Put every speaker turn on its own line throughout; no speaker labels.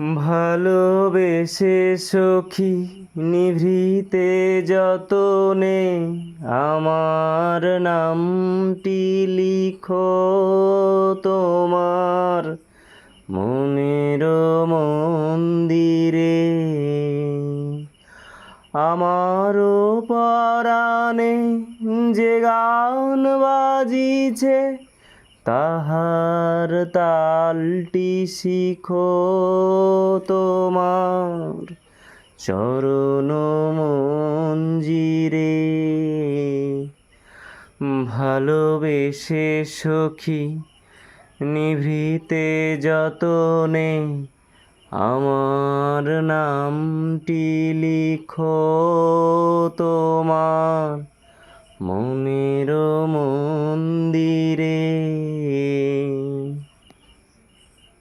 ভালোবেসে সখী নিভৃতে যতনে আমার নামটি লিখো তোমার মনের মন্দিরে। আমারও পরাণে যে গান বাজিছে তাহার তালটি শিখো তোমার চরণ মঞ্জিরে। ভালোবেসে সখী, নিভৃতে যতনে আমার নামটি লিখো তোমার মনের মন্দিরে।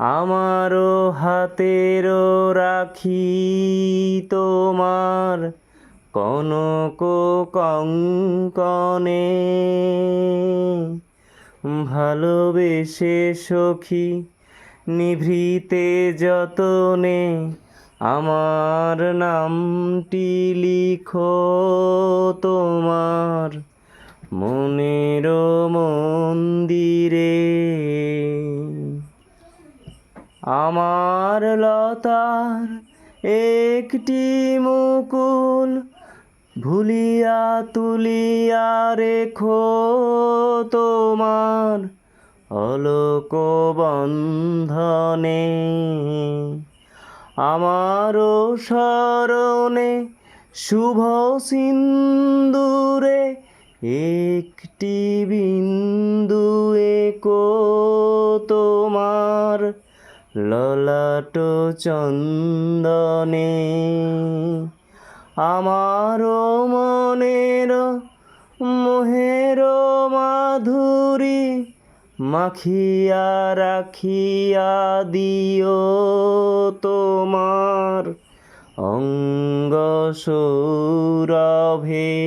আমারও হাতেরও রাখি তোমার কনক কঙ্কনে। ভালোবেসে সখী নিভৃতে যতনে আমার নামটি লিখো তোমার মনের আমার লতার একটি মুকুল ভুলিয়া তুলিয়া রেখো তোমার অলোক বন্ধনে আমারও স্মরণে শুভ সিন্দুরে একটি ললাট চন্দনে আমারও মনের মোহের মাধুরী মাখিয়া রাখিয়া দিও তোমার অঙ্গ সৌরভে।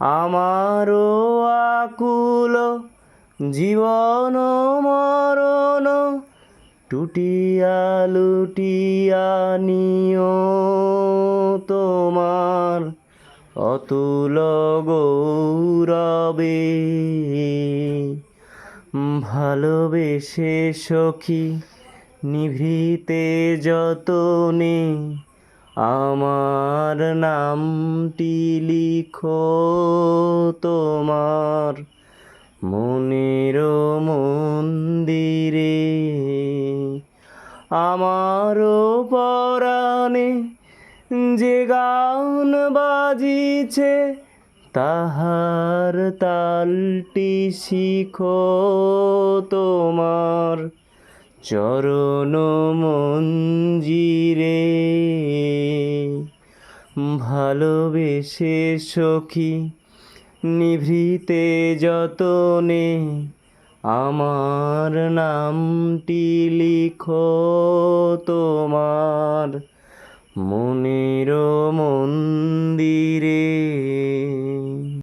আমারও আকুল জীবন মরণ টুটিয়া লুটিয়া নিও তোমার অতুল গৌরবে। ভালোবেসে সখী, নিভৃতে যতনে আমার নামটি লিখো তোমার মনের মন্দিরে আমারও পরাণে যে গান বাজিছে, তাহার তালটি শিখো তোমার চরণ মঞ্জিরে। ভালোবেসে সখী নিভৃতে যতনে আমার নামটি লিখো তোমার মনের মন্দিরে।